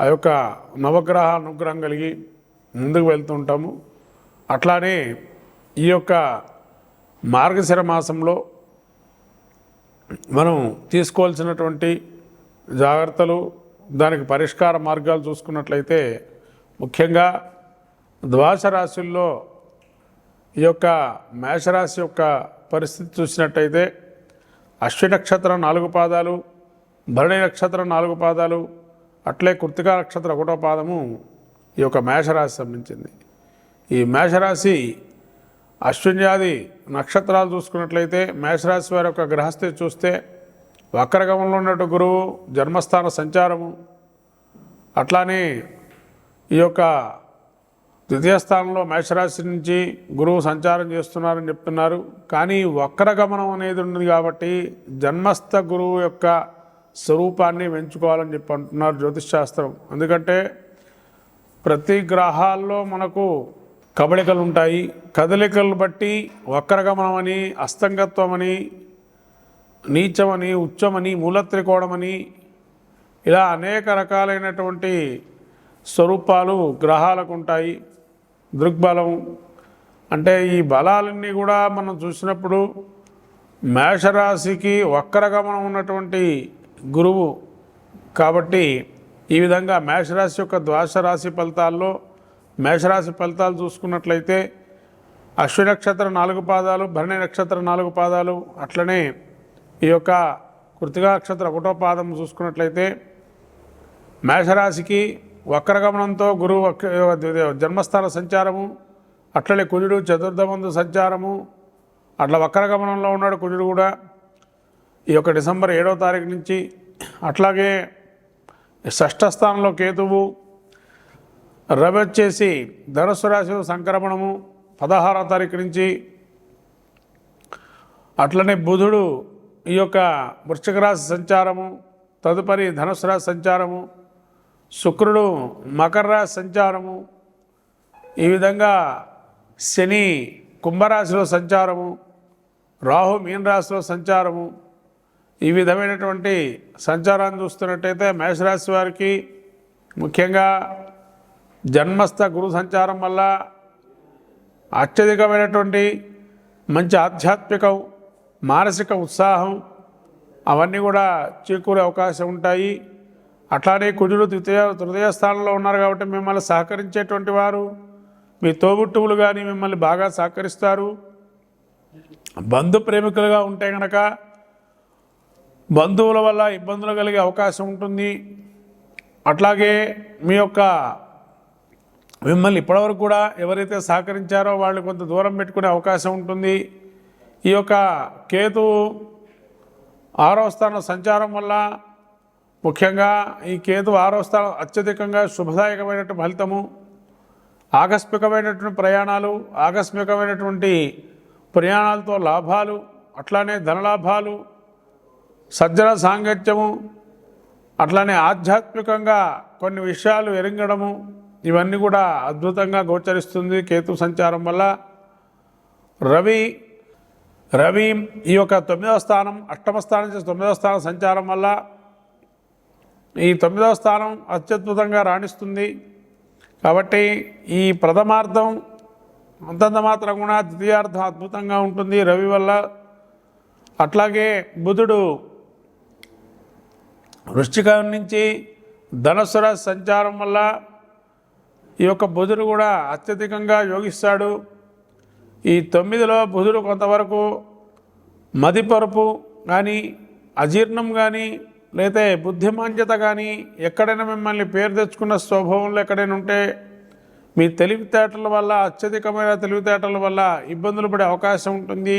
ఆ యొక్క నవగ్రహ అనుగ్రహం కలిగి ముందుకు వెళ్తుంటాము. అట్లానే ఈ యొక్క మార్గశిర మాసంలో మనం తీసుకోవాల్సినటువంటి జాగ్రత్తలు దానికి పరిష్కార మార్గాలు చూసుకున్నట్లయితే ముఖ్యంగా ద్వాస రాశుల్లో ఈ యొక్క మేషరాశి యొక్క పరిస్థితి చూసినట్టయితే అశ్వి నక్షత్రం నాలుగు పాదాలు భరణి నక్షత్రం నాలుగు పాదాలు అట్లే కృతికా నక్షత్ర ఒకటో పాదము ఈ యొక్క మేషరాశి సంబంధించింది. ఈ మేషరాశి అశ్విన్యాది నక్షత్రాలు చూసుకున్నట్లయితే మేషరాశి వారి యొక్క గ్రహస్థి చూస్తే వక్రగమంలో ఉన్నట్టు గురువు జన్మస్థాన సంచారము అట్లానే ఈ యొక్క ద్వితీయ స్థానంలో మేషరాశి నుంచి గురువు సంచారం చేస్తున్నారని చెప్తున్నారు. కానీ వక్రగమనం అనేది ఉన్నది కాబట్టి జన్మస్థ గురువు యొక్క స్వరూపాన్ని పెంచుకోవాలని చెప్పి అంటున్నారు జ్యోతిష్శాస్త్రం. ఎందుకంటే ప్రతి గ్రహాల్లో మనకు కబళికలు ఉంటాయి. కదలికలు బట్టి వక్రగమనమని అస్తంగత్వమని నీచమని ఉచ్చమని మూలత్రికోణమని ఇలా అనేక రకాలైనటువంటి స్వరూపాలు గ్రహాలకు ఉంటాయి. దృగ్బలం అంటే ఈ బలాలన్నీ కూడా మనం చూసినప్పుడు మేషరాశికి వక్రగమనం ఉన్నటువంటి గురువు. కాబట్టి ఈ విధంగా మేషరాశి యొక్క ద్వాదశ రాశి ఫలితాల్లో మేషరాశి ఫలితాలు చూసుకున్నట్లయితే అశ్వి నక్షత్ర నాలుగు పాదాలు భరణి నక్షత్ర నాలుగు పాదాలు అట్లనే ఈ యొక్క కృతికా నక్షత్ర ఒకటో పాదం చూసుకున్నట్లయితే మేషరాశికి వక్రగమనంతో గురువు జన్మస్థాన సంచారము అట్లనే కుజుడు చతుర్థమందు సంచారము అట్లా వక్రగమనంలో ఉన్నాడు కుజుడు కూడా. ఈ యొక్క డిసెంబర్ ఏడవ తారీఖు నుంచి అట్లాగే షష్ఠ స్థానంలో కేతువు రవి వచ్చేసి ధనుసు రాశి సంక్రమణము పదహారవ తారీఖు నుంచి. అట్లనే బుధుడు ఈ యొక్క వృశ్చిక రాశి సంచారము తదుపరి ధనుసు రాశి సంచారము శుక్రుడు మకర రాశి సంచారము ఈ విధంగా శని కుంభరాశిలో సంచారము రాహు మీన రాశిలో సంచారము ఈ విధమైనటువంటి సంచారాన్ని చూస్తున్నట్టయితే మేషరాశి వారికి ముఖ్యంగా జన్మస్థ గురు సంచారం వల్ల అత్యధికమైనటువంటి మంచి ఆధ్యాత్మికం మానసిక ఉత్సాహం అవన్నీ కూడా చేకూరే అవకాశం ఉంటాయి. అట్లానే కుజుడు ద్వితీయ తృతీయ స్థానంలో ఉన్నారు కాబట్టి మిమ్మల్ని సహకరించేటువంటి వారు మీ తోబుట్టువులు కానీ మిమ్మల్ని బాగా సహకరిస్తారు. బంధు ప్రేమికులుగా ఉంటే కనుక బంధువుల వల్ల ఇబ్బందులు కలిగే అవకాశం ఉంటుంది. అట్లాగే మీ యొక్క మిమ్మల్ని ఇప్పటివరకు కూడా ఎవరైతే సహకరించారో వాళ్ళు కొంత దూరం పెట్టుకునే అవకాశం ఉంటుంది. ఈ యొక్క కేతు ఆరో స్థానం సంచారం వల్ల ముఖ్యంగా ఈ కేతు ఆరో స్థానం అత్యధికంగా శుభదాయకమైనటువంటి ఫలితము ఆకస్మికమైనటువంటి ప్రయాణాలు ఆకస్మికమైనటువంటి ప్రయాణాలతో లాభాలు అట్లానే ధనలాభాలు సజ్జన సాంగత్యము అట్లానే ఆధ్యాత్మికంగా కొన్ని విషయాలు ఎరింగడము ఇవన్నీ కూడా అద్భుతంగా గోచరిస్తుంది కేతు సంచారం వల్ల. రవి రవి ఈ యొక్క తొమ్మిదవ స్థానం అష్టమ స్థానం నుంచి తొమ్మిదవ స్థానం సంచారం వల్ల ఈ తొమ్మిదవ స్థానం అత్యద్భుతంగా రాణిస్తుంది. కాబట్టి ఈ ప్రథమార్థం అంతంత మాత్రం కూడా ద్వితీయార్థం అద్భుతంగా ఉంటుంది రవి వల్ల. అట్లాగే బుధుడు వృశ్చికం నుంచి ధనుసు రాశి సంచారం వల్ల ఈ యొక్క బుధుడు కూడా అత్యధికంగా యోగిస్తాడు. ఈ తొమ్మిదిలో బుధుడు కొంతవరకు మదిపరుపు కానీ అజీర్ణం కానీ లేతే బుద్ధిమాంద్యత కానీ ఎక్కడైనా మిమ్మల్ని పేరు తెచ్చుకున్న స్వభావంలో ఎక్కడైనా ఉంటే మీ తెలివితేటల వల్ల అత్యధికమైన తెలివితేటల వల్ల ఇబ్బందులు పడే అవకాశం ఉంటుంది.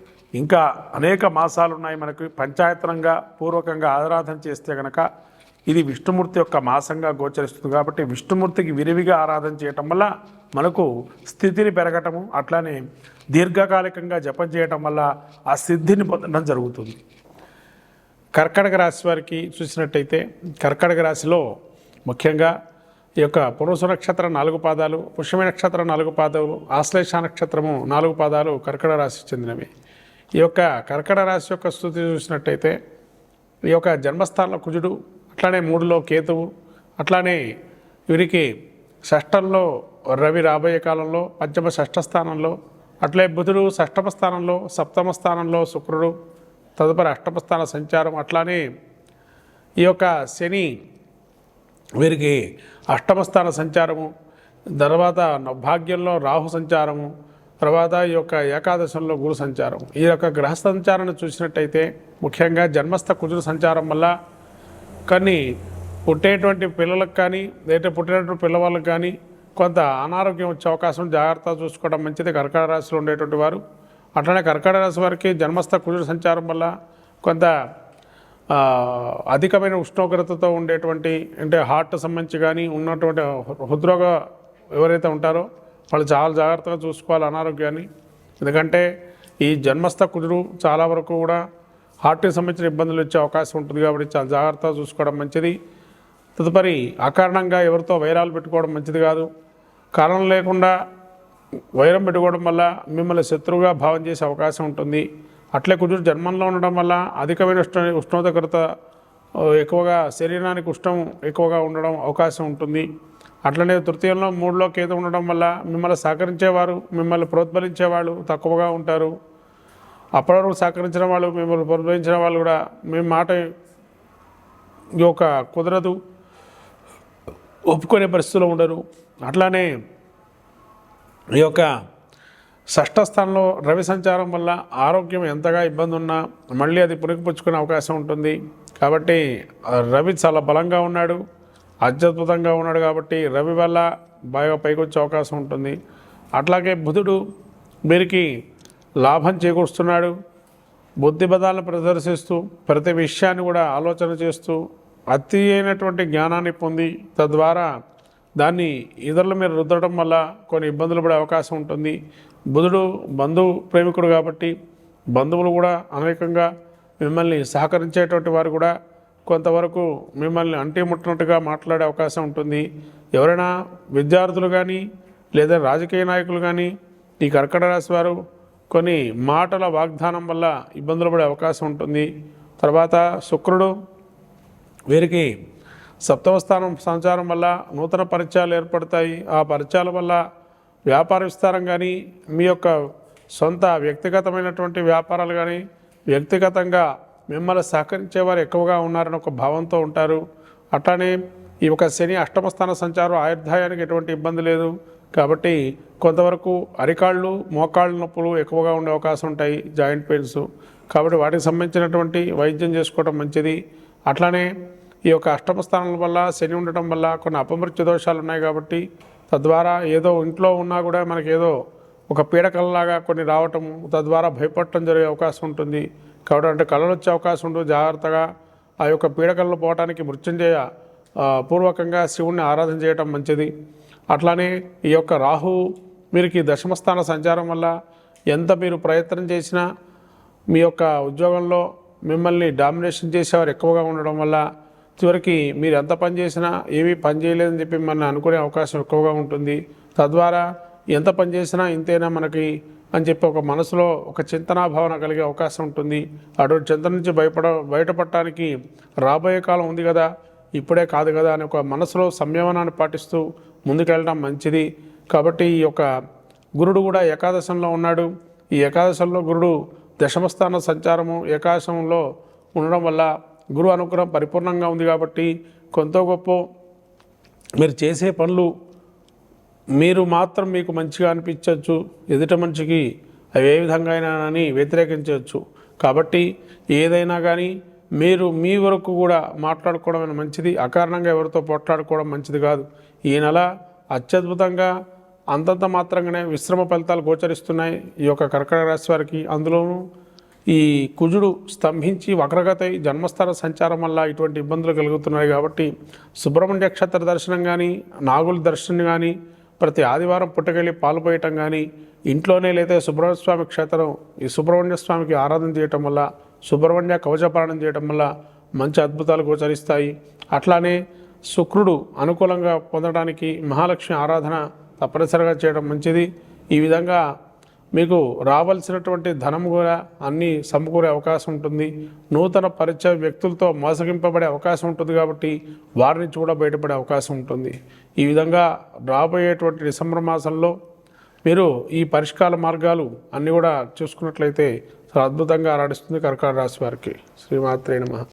ఇంకా అనేక మాసాలు ఉన్నాయి మనకు పంచాయతనంగా పూర్వకంగా ఆరాధన చేస్తే కనుక ఇది విష్ణుమూర్తి యొక్క మాసంగా గోచరిస్తుంది కాబట్టి విష్ణుమూర్తికి విరివిగా ఆరాధన చేయటం వల్ల మనకు స్థితిని పెరగటము అట్లానే దీర్ఘకాలికంగా జపం చేయటం వల్ల ఆ సిద్ధిని పొందడం జరుగుతుంది. కర్కటక రాశి వారికి చూసినట్టయితే కర్కటక రాశిలో ముఖ్యంగా ఈ యొక్క పునసు నక్షత్రం నాలుగు పాదాలు పుష్యమి నక్షత్రం నాలుగు పాదాలు ఆశ్లేష నక్షత్రము నాలుగు పాదాలు కర్కట రాశికి చెందినవి. ఈ యొక్క కర్కట రాశి యొక్క స్థుతి చూసినట్టయితే ఈ యొక్క జన్మస్థానంలో కుజుడు అట్లానే మూడులో కేతువు అట్లానే వీరికి షష్టంలో రవి రాబోయే కాలంలో పంచమ షష్ఠ స్థానంలో అట్లే బుధుడు షష్టమ స్థానంలో సప్తమ స్థానంలో శుక్రుడు తదుపరి అష్టమ స్థాన సంచారం అట్లానే ఈ యొక్క శని వీరికి అష్టమ స్థాన సంచారము తర్వాత భాగ్యంలో రాహు సంచారము తర్వాత ఈ యొక్క ఏకాదశంలో గురు సంచారం. ఈ యొక్క గ్రహ సంచారాన్ని చూసినట్టయితే ముఖ్యంగా జన్మస్థ కుజుడు సంచారం వల్ల కొన్ని పుట్టేటువంటి పిల్లలకు కానీ లేదా పుట్టినటువంటి పిల్లవాళ్ళకి కానీ కొంత అనారోగ్యం వచ్చే అవకాశం జాగ్రత్త చూసుకోవడం మంచిది. కర్కాటక రాశిలో ఉండేటువంటి వారు. అట్లనే కర్కాటక రాశి వారికి జన్మస్థ కుజుడు సంచారం వల్ల కొంత అధికమైన ఉష్ణోగ్రతతో ఉండేటువంటి అంటే హార్ట్ సంబంధించి కానీ ఉన్నటువంటి హృద్రోగ ఎవరైతే ఉంటారో వాళ్ళు చాలా జాగ్రత్తగా చూసుకోవాలి అనారోగ్యాన్ని. ఎందుకంటే ఈ జన్మస్థ కుజుడు చాలా వరకు కూడా హార్ట్కి సంబంధించిన ఇబ్బందులు వచ్చే అవకాశం ఉంటుంది కాబట్టి చాలా జాగ్రత్తగా చూసుకోవడం మంచిది. తదుపరి అకారణంగా ఎవరితో వైరాలు పెట్టుకోవడం మంచిది కాదు. కారణం లేకుండా వైరం పెట్టుకోవడం వల్ల మిమ్మల్ని శత్రువుగా భావం చేసే అవకాశం ఉంటుంది. అట్లే కుజుడు జన్మంలో ఉండడం వల్ల అధికమైన ఉష్ణ ఉష్ణోగ్రత ఎక్కువగా శరీరానికి ఉష్ణం ఎక్కువగా ఉండడం అవకాశం ఉంటుంది. అట్లనే తృతీయంలో మూడులో కేతు ఉండడం వల్ల మిమ్మల్ని సహకరించేవారు మిమ్మల్ని ప్రోత్సహించేవాళ్ళు తక్కువగా ఉంటారు. అప్పటివరకు సహకరించిన వాళ్ళు మిమ్మల్ని ప్రోత్సహించిన వాళ్ళు కూడా మీ మాట ఈ యొక్క కుదరదు. ఒప్పుకునే పరిస్థితులు ఉండరు. అట్లానే ఈ యొక్క షష్ఠ స్థానంలో రవి సంచారం వల్ల ఆరోగ్యం ఎంతగా ఇబ్బంది ఉన్నా మళ్ళీ అది పుణికిపుచ్చుకునే అవకాశం ఉంటుంది. కాబట్టి రవి చాలా బలంగా ఉన్నాడు అత్యద్భుతంగా ఉన్నాడు కాబట్టి రవి వల్ల బాగా పైకి వచ్చే అవకాశం ఉంటుంది. అట్లాగే బుధుడు వీరికి లాభం చేకూరుస్తున్నాడు. బుద్ధిబదాలను ప్రదర్శిస్తూ ప్రతి విషయాన్ని కూడా ఆలోచన చేస్తూ అతి అయినటువంటి జ్ఞానాన్ని పొంది తద్వారా దాన్ని ఇతరుల మీద రుద్దడం వల్ల కొన్ని ఇబ్బందులు పడే అవకాశం ఉంటుంది. బుధుడు బంధు ప్రేమికుడు కాబట్టి బంధువులు కూడా అనేకంగా మిమ్మల్ని సహకరించేటువంటి వారు కూడా కొంతవరకు మిమ్మల్ని అంటే ముట్టినట్టుగా మాట్లాడే అవకాశం ఉంటుంది. ఎవరైనా విద్యార్థులు కానీ లేదా రాజకీయ నాయకులు కానీ ఈ కర్కట రాశి వారు కొన్ని మాటల వాగ్దానం వల్ల ఇబ్బందులు పడే అవకాశం ఉంటుంది. తర్వాత శుక్రుడు వీరికి సప్తమ స్థానం సంచారం వల్ల నూతన పరిచయాలు ఏర్పడతాయి. ఆ పరిచయాల వల్ల వ్యాపార విస్తారం కానీ మీ యొక్క సొంత వ్యక్తిగతమైనటువంటి వ్యాపారాలు కానీ వ్యక్తిగతంగా మిమ్మల్ని సహకరించేవారు ఎక్కువగా ఉన్నారని ఒక భావంతో ఉంటారు. అట్లానే ఈ యొక్క శని అష్టమ స్థాన సంచారం ఆయుర్దాయానికి ఎటువంటి ఇబ్బంది లేదు. కాబట్టి కొంతవరకు అరికాళ్ళు మోకాళ్ళ నొప్పులు ఎక్కువగా ఉండే అవకాశం ఉంటాయి జాయింట్ పెయిన్స్. కాబట్టి వాటికి సంబంధించినటువంటి వైద్యం చేసుకోవడం మంచిది. అట్లానే ఈ యొక్క అష్టమ స్థానం వల్ల శని ఉండటం వల్ల కొన్ని అపమృత్యు దోషాలు ఉన్నాయి కాబట్టి తద్వారా ఏదో ఇంట్లో ఉన్నా కూడా మనకి ఏదో ఒక పీడకలలాగా కొన్ని రావటం తద్వారా భయపడటం జరిగే అవకాశం ఉంటుంది. కాబట్టి అంటే కళలు వచ్చే అవకాశం ఉంటుంది. జాగ్రత్తగా ఆ యొక్క పీడకలను పోవటానికి మృత్యుంజయ పూర్వకంగా శివుణ్ణి ఆరాధన చేయటం మంచిది. అట్లానే ఈ యొక్క రాహు మీరికి దశమస్థాన సంచారం వల్ల ఎంత మీరు ప్రయత్నం చేసినా మీ యొక్క ఉద్యోగంలో మిమ్మల్ని డామినేషన్ చేసేవారు ఎక్కువగా ఉండడం వల్ల చివరికి మీరు ఎంత పని చేసినా ఏమీ పని చేయలేదని చెప్పి మిమ్మల్ని అనుకునే అవకాశం ఎక్కువగా ఉంటుంది. తద్వారా ఎంత పని చేసినా ఇంతేనా మనకి అని చెప్పి ఒక మనసులో ఒక చింతనా భావన కలిగే అవకాశం ఉంటుంది. అటువంటి చింతన నుంచి భయపడ బయటపడటానికి రాబోయే కాలం ఉంది కదా. ఇప్పుడే కాదు కదా అని ఒక మనసులో సంయమనాన్ని పాటిస్తూ ముందుకెళ్ళడం మంచిది. కాబట్టి ఈ యొక్క గురుడు కూడా ఏకాదశంలో ఉన్నాడు. ఈ ఏకాదశంలో గురుడు దశమస్థాన సంచారము ఏకాదశంలో ఉండడం వల్ల గురు అనుగ్రహం పరిపూర్ణంగా ఉంది కాబట్టి కొంత గొప్ప మీరు చేసే పనులు మీరు మాత్రం మీకు మంచిగా అనిపించవచ్చు ఎదుట మనిషికి అవి ఏ విధంగా అయినా అని వ్యతిరేకించవచ్చు. కాబట్టి ఏదైనా కానీ మీరు మీ వరకు కూడా మాట్లాడుకోవడం మంచిది అకారణంగా ఎవరితో పోట్లాడుకోవడం మంచిది కాదు. ఈ నెల అత్యద్భుతంగా అంతంత మాత్రంగానే విశ్రమ ఫలితాలు గోచరిస్తున్నాయి ఈ యొక్క కర్కటక రాశి వారికి. అందులోనూ ఈ కుజుడు స్తంభించి వక్రగత జన్మస్థాన సంచారం వల్ల ఇటువంటి ఇబ్బందులు కలుగుతున్నాయి కాబట్టి సుబ్రహ్మణ్య నక్షత్ర దర్శనం కానీ నాగుల దర్శనం కానీ ప్రతి ఆదివారం పుట్టకెళ్ళి పాలు పోయటం కానీ ఇంట్లోనే లేదా సుబ్రహ్మణ్య స్వామి క్షేత్రం ఈ సుబ్రహ్మణ్య స్వామికి ఆరాధన చేయటం వల్ల సుబ్రహ్మణ్య కవచపాలనం చేయటం వల్ల మంచి అద్భుతాలు గోచరిస్తాయి. అట్లానే శుక్రుడు అనుకూలంగా పొందడానికి మహాలక్ష్మి ఆరాధన తప్పనిసరిగా చేయడం మంచిది. ఈ విధంగా మీకు రావాల్సినటువంటి ధనం కూడా అన్నీ సమకూరే అవకాశం ఉంటుంది. నూతన పరిచయ వ్యక్తులతో మోసగింపబడే అవకాశం ఉంటుంది కాబట్టి వారి నుంచి కూడా బయటపడే అవకాశం ఉంటుంది. ఈ విధంగా రాబోయేటువంటి డిసెంబర్ మాసంలో మీరు ఈ పరిష్కార మార్గాలు అన్నీ కూడా చూసుకున్నట్లయితే చాలా అద్భుతంగా ఆరాడిస్తుంది కర్కాటక రాశి వారికి. శ్రీమాత్రే నమ.